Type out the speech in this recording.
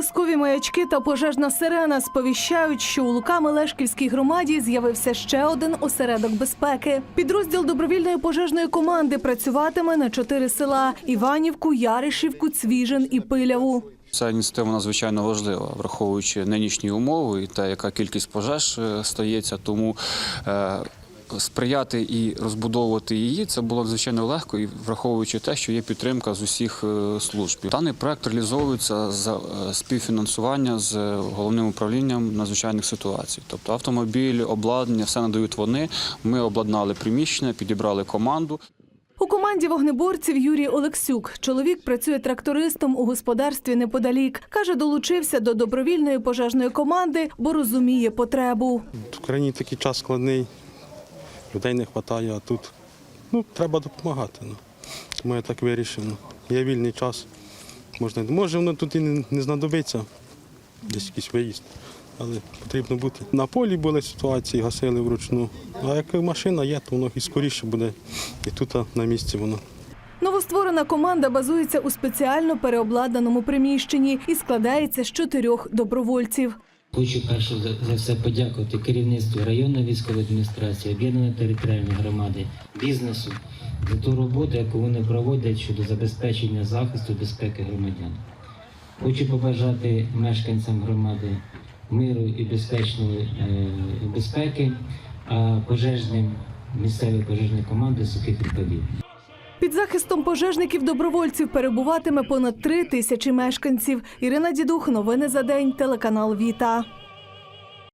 Проблискові маячки та пожежна сирена сповіщають, що у Лука-Мелешківській громаді з'явився ще один осередок безпеки. Підрозділ добровільної пожежної команди працюватиме на чотири села: Іванівку, Яришівку, Цвіжин і Пиляву. Ця ініціатива надзвичайно важлива, враховуючи нинішні умови і те, яка кількість пожеж е, стається. Тому е, сприяти і розбудовувати її це було надзвичайно легко, і враховуючи те, що є підтримка з усіх е, служб. Даний проект реалізовується за е, співфінансування з головним управлінням надзвичайних ситуацій. Тобто автомобіль, обладнання, все надають вони. Ми обладнали приміщення, підібрали команду. У команді вогнеборців Юрій Олексюк. Чоловік працює трактористом у господарстві неподалік. Каже, долучився до добровільної пожежної команди, бо розуміє потребу. В країні такий час складний, людей не вистачає, а тут ну, треба допомагати. Ну. Тому я так вирішив. Ну. Є вільний час. Можна, може, воно тут і не, не знадобиться, десь якийсь виїзд, але потрібно бути. На полі були ситуації, гасили вручну. А як машина є, то воно і скоріше буде. І тут а, на місці воно. Новостворена команда базується у спеціально переобладнаному приміщенні і складається з чотирьох добровольців. Хочу перше за- все подякувати керівництву районної військової адміністрації, об'єднаної територіальної громади, бізнесу за ту роботу, яку вони проводять щодо забезпечення захисту безпеки громадян. Хочу побажати мешканцям громади миру і безпечної е, безпеки, а пожежним місцевої пожежної команди сухих рукавів. Під захистом пожежників-добровольців перебуватиме понад три тисячі мешканців. Ірина Дідух, новини за день, телеканал Віта.